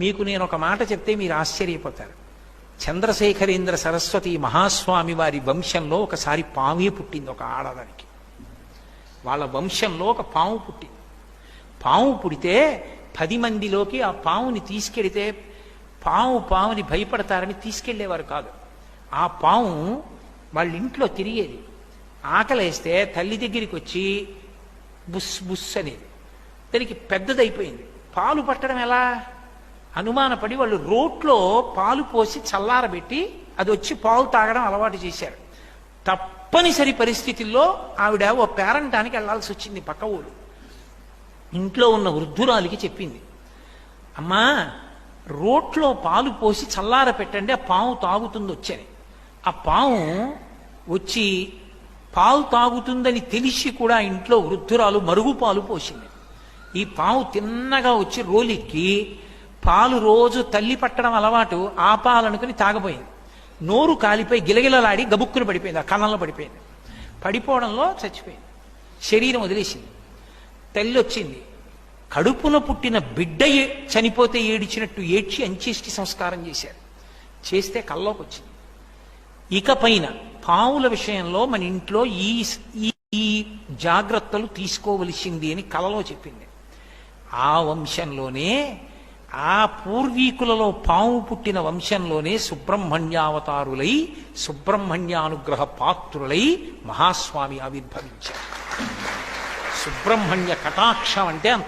మీకు నేను ఒక మాట చెప్తే మీరు ఆశ్చర్యపోతారు. చంద్రశేఖరేంద్ర సరస్వతి మహాస్వామి వారి వంశంలో ఒకసారి పామే పుట్టింది ఒక ఆడదానికి. వాళ్ళ వంశంలో ఒక పాము పుట్టింది. పాము పుడితే పది మందిలోకి ఆ పాముని తీసుకెడితే పాము పాముని భయపడతారని తీసుకెళ్ళేవారు కాదు. ఆ పాము వాళ్ళ ఇంట్లో తిరిగేది. ఆకలేస్తే తల్లి దగ్గరికి వచ్చి బుస్ బుస్ అనేది. దానికి పెద్దదైపోయింది. పాలు పట్టడం ఎలా? అనుమానపడి వాళ్ళు రోట్లో పాలు పోసి చల్లారబెట్టి అది వచ్చి పాలు తాగడం అలవాటు చేశారు. తప్పనిసరి పరిస్థితుల్లో ఆవిడ ఓ పేరంటానికి వెళ్ళాల్సి వచ్చింది పక్క ఊరు. ఇంట్లో ఉన్న వృద్ధురాలికి చెప్పింది అమ్మా రోట్లో పాలు పోసి చల్లార పెట్టండి ఆ పాము తాగుతుంది వచ్చని. ఆ పాము వచ్చి పాలు తాగుతుందని తెలిసి కూడా ఇంట్లో వృద్ధురాలు మరుగు పాలు పోసింది. ఈ పాము తిన్నగా వచ్చి రోలిక్కి పాలు రోజు తల్లి పట్టడం అలవాటు ఆ పాలనుకుని తాగబోయింది. నోరు కాలిపోయి గిలగిలలాడి గబుక్కుని పడిపోయింది ఆ కన్నంలో పడిపోయింది. పడిపోవడంలో చచ్చిపోయింది. శరీరం వదిలేసింది. తల్లి వచ్చింది. కడుపున పుట్టిన బిడ్డ ఏ- చనిపోతే ఏడిచినట్టు ఏడ్చి అంచేష్టి సంస్కారం చేశారు. చేస్తే కల్లోకి వచ్చింది. ఇక పైన పావుల విషయంలో మన ఇంట్లో ఈ- ఈ జాగ్రత్తలు తీసుకోవలసింది అని కలలో చెప్పింది. ఆ వంశంలోనే ఆ పూర్వీకులలో పాము పుట్టిన వంశంలోనే సుబ్రహ్మణ్యావతారులై సుబ్రహ్మణ్యానుగ్రహ పాత్రులై మహాస్వామి ఆవిర్భవించారు. సుబ్రహ్మణ్య కటాక్షం అంటే అంత